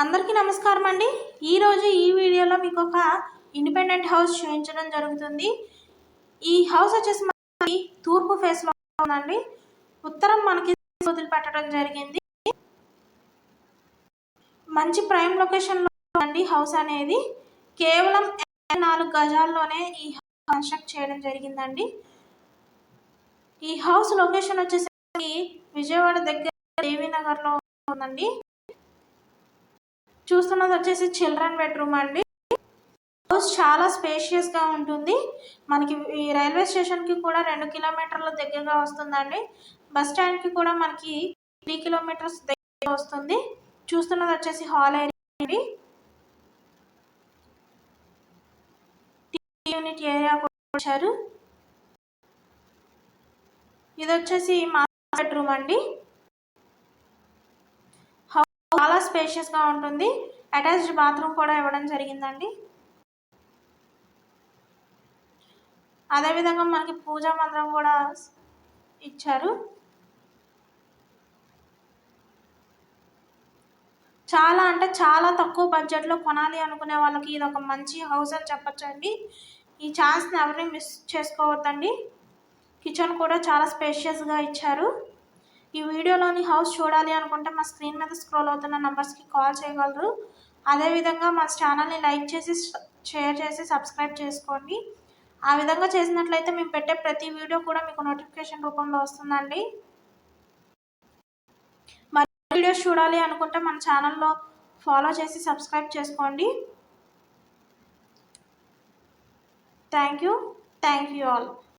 అందరికీ నమస్కారం అండి. ఈరోజు ఈ వీడియోలో మీకు ఒక ఇండిపెండెంట్ హౌస్ చూపించడం జరుగుతుంది. ఈ హౌస్ వచ్చేసి మనకి తూర్పు ఫేస్లో ఉందండి. ఉత్తరం మనకి వదిలిపెట్టడం జరిగింది. మంచి ప్రైమ్ లొకేషన్లో అండి హౌస్ అనేది. కేవలం నాలుగు గజాల్లోనే ఈ కన్స్ట్రక్ట్ చేయడం జరిగిందండి. ఈ హౌస్ లొకేషన్ వచ్చేసి విజయవాడ దగ్గర దేవీనగర్లో ఉందండి. చూస్తున్నది వచ్చేసి చిల్డ్రన్ బెడ్రూమ్ అండి. హౌస్ చాలా స్పేషియస్గా ఉంటుంది. మనకి ఈ రైల్వే స్టేషన్కి కూడా రెండు కిలోమీటర్ల దగ్గరగా వస్తుందండి. బస్ స్టాండ్కి కూడా మనకి త్రీ కిలోమీటర్స్ దగ్గర వస్తుంది. చూస్తున్నది వచ్చేసి హాల్ ఏరియా యూనిట్ ఏరియా వచ్చారు ఇది వచ్చేసి మాస్టర్ బెడ్రూమ్ అండి. చాలా స్పేషియస్గా ఉంటుంది. అటాచ్డ్ బాత్రూమ్ కూడా ఇవ్వడం జరిగిందండి. అదేవిధంగా మనకి పూజా మందిరం కూడా ఇచ్చారు. చాలా అంటే చాలా తక్కువ బడ్జెట్లో కొనాలి అనుకునే వాళ్ళకి ఇది ఒక మంచి హౌస్ అని చెప్పచ్చండి. ఈ ఛాన్స్ని ఎవరిని మిస్ చేసుకోవద్దండి. కిచెన్ కూడా చాలా స్పేషియస్గా ఇచ్చారు. ఈ వీడియోలోని హౌస్ చూడాలి అనుకుంటే మా స్క్రీన్ మీద స్క్రోల్ అవుతున్న నెంబర్స్కి కాల్ చేయగలరు. అదేవిధంగా మా ఛానల్ని లైక్ చేసి షేర్ చేసి సబ్స్క్రైబ్ చేసుకోండి. ఆ విధంగా చేసినట్లయితే మేము పెట్టే ప్రతి వీడియో కూడా మీకు నోటిఫికేషన్ రూపంలో వస్తుందండి. మరి వీడియోస్ చూడాలి అనుకుంటే మన ఛానల్లో ఫాలో చేసి సబ్స్క్రైబ్ చేసుకోండి. Thank you thank you all